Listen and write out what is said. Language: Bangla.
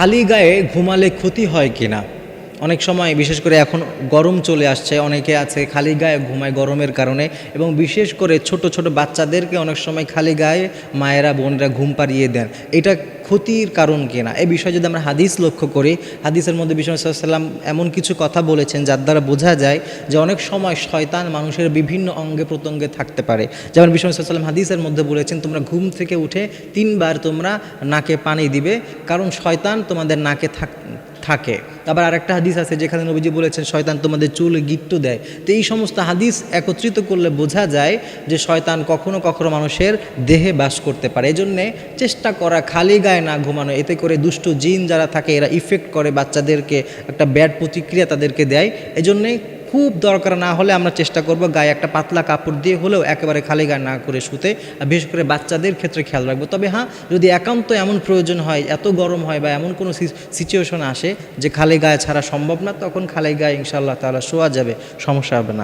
খালি গায়ে ঘুমালে ক্ষতি হয় কি না অনেক সময়, বিশেষ করে এখন গরম চলে আসছে, অনেকে আছে খালি গায়ে ঘুমায় গরমের কারণে এবং বিশেষ করে ছোট ছোট বাচ্চাদেরকে অনেক সময় খালি গায়ে মায়েরা, বোনরা ঘুম পাড়িয়ে দেন। এটা ক্ষতির কারণ কিনা এই বিষয়ে যদি আমরা হাদিস লক্ষ্য করি, হাদিসের মধ্যে বিশ্বসাল্লাম এমন কিছু কথা বলেছেন যার দ্বারা বোঝা যায় যে অনেক সময় শয়তান মানুষের বিভিন্ন অঙ্গে প্রত্যঙ্গে থাকতে পারে। যেমন বিশ্বসাল্লাম হাদিসের মধ্যে বলেছেন, তোমরা ঘুম থেকে উঠে তিনবার তোমরা নাকে পানি দিবে, কারণ শয়তান তোমাদের নাকে থাক, থাকে। আবার আরেকটা হাদিস আছে যেখানে নবীজি বলেছেন, শয়তান তোমাদের চুল গিট্টু দেয়। তো এই সমস্ত হাদিস একত্রিত করলে বোঝা যায় যে শয়তান কখনো কখনো মানুষের দেহে বাস করতে পারে। এজন্যে চেষ্টা করা খালি গায়ে না ঘুমানো, এতে করে দুষ্ট জিন যারা থাকে এরা ইফেক্ট করে বাচ্চাদেরকে, একটা ব্যাড প্রতিক্রিয়া তাদেরকে দেয়। এজন্যে খুব দরকার না হলে আমরা চেষ্টা করব গায়ে একটা পাতলা কাপড় দিয়ে হলেও একেবারে খালি গায়ে না করে শুতে, আর বিশেষ করে বাচ্চাদের ক্ষেত্রে খেয়াল রাখব। তবে হ্যাঁ যদি একান্ত এমন প্রয়োজন হয়, এত গরম হয় বা এমন কোনো সিচুয়েশন আসে যে খালি গায়ে ছাড়া সম্ভব না, তখন খালি গায়ে ইনশাআল্লাহ তাহলে শোয়া যাবে, সমস্যা হবে না।